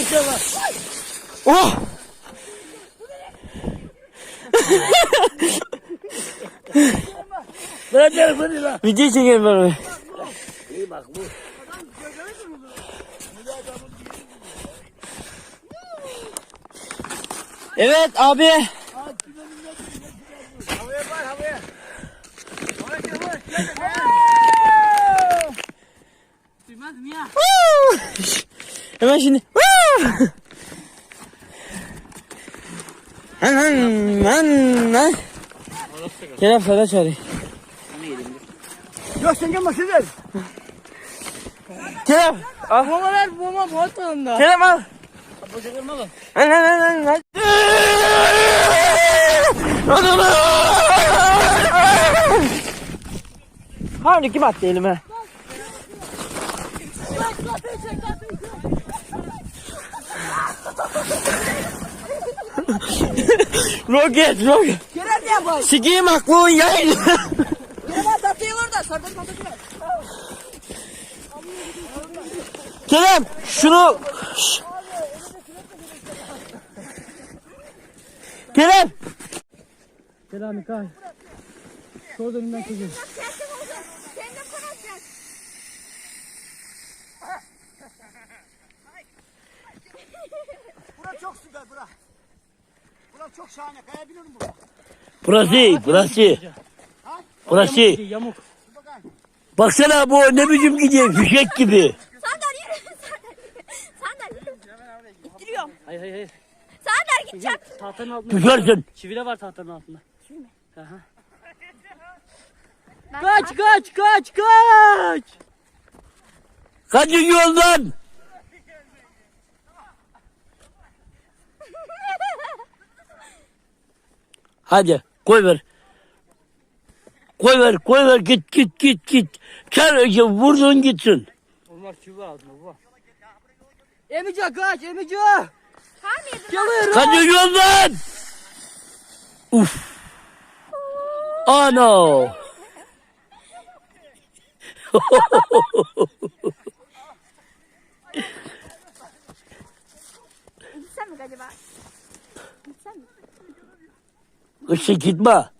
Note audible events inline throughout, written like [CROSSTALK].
inşallah. Oh! Bırak telefonu lan. Video çekeyim ben. İyi bak bu. Evet abi. Havaya var havaya. Havaya gel havaya. Gel gel. Duymaz mı ya? Woo! Hemen şimdi. Lan lan lan lan. Kerem sana çağırıyor. Yok sen gelme sen gel. Kerem. Al. Bomba ver bomba bot onda. Kerem al. Boşa kırma lan. Lan lan lan lan lan. Hani kim attı elime? Roket, roket. Kerem ne yapar? Sikiyim aklın yayın. Kerem tatıyor orada. Sardak tatıyor. Kerem şunu. Kerem. Kerem kay. Sol. Kendim konuşacağız. Bura çok süper bura. Bura çok şahane. Kayabilir mi bura? Burası iyi, burası iyi. Burası. Yamuk. Baksana bu ne biçim gidiyor fişek gibi. Sandal yürü. Sandal yürü. Sandal yürü. İttiriyorum. Hayır hayır hayır. Sandal gideceğim. Tahtanın altında. Düşersin. Çivi de var tahtanın altında. Çivi mi? Aha. Kaç kaç kaç kaç. Kaçın yoldan. Hadi koy ver. Koy ver, koy ver git git git git. Kar vurdun gitsin. Onlar çivi ağzında baba. Emice kaç Emice. Geliyorum. Kaçın yoldan. Uf. Ano. Gitsem [LAUGHS] [LAUGHS] mi acaba? Gitsem mi? Kışı gitme.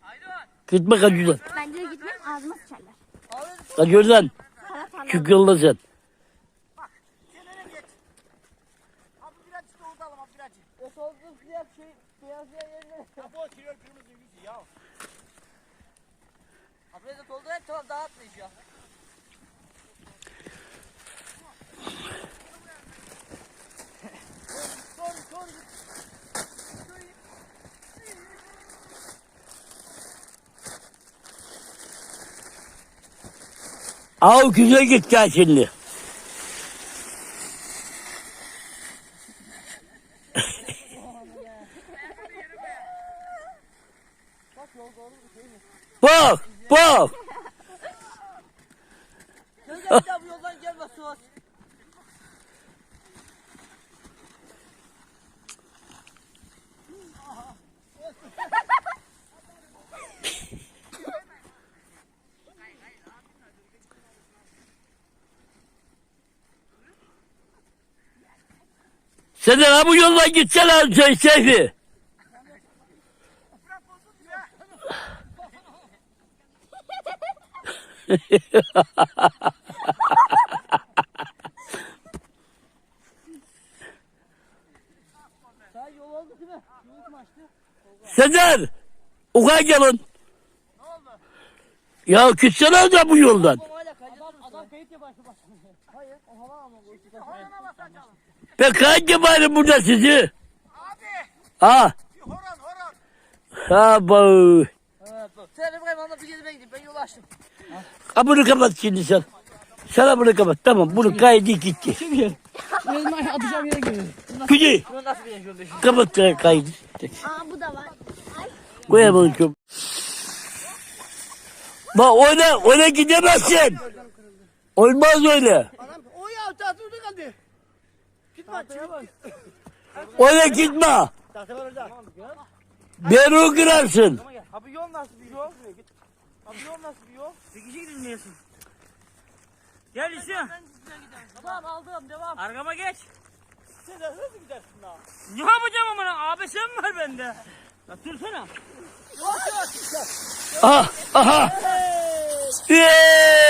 Gitme kaçıyordan. Bence de gitmem ağzıma sıçarlar. Sen öne geç. Abi birazcık da orada alalım abi birazcık. O solda siyah şey beyaz yerine. Ya bu tiriyor kırmızı yüzü ya. Abi de doldur et tamam dağıtmayız ya. Sor sor. Av güzel git gel şimdi. Bak, bak. Gel bir daha bu yoldan gelme Suat. Sen de bu yoldan gitsene şey, Seyfi. Sezer, uka gelin. Ya gitsene de bu yoldan. Hayır o hava bu Ben kayıt yaparım burada sizi. Abi Ha, horon horon. ha bu. Evet bak. Sen Emre'ye anla bir geri ben gideyim. Ben yolu açtım. Ha bunu kapat şimdi sen. Sana bunu kapat. Tamam bunu kaydı gitti. Kim yer? Ben atacağım yere geliyor. Gücü Bunu nasıl bir yaşıyor? kapat kaydı. Aa bu da var. Koyamam çok. Bak öyle, öyle gidemezsin. Olmaz öyle. O ya tatlı kaldı. Gitme. Öyle gitme. Tahta var orada. Beru kırarsın. Abi yol nasıl bir yol? Abi yol nasıl bir yol? Bir kişi gidilmeyesin. Gel işe. Tamam aldım devam. Arkama geç. Sen de hızlı gidersin daha. Ne yapacağım amına? ABS mi var bende? Ya dursana. Aha, aha. Yeee!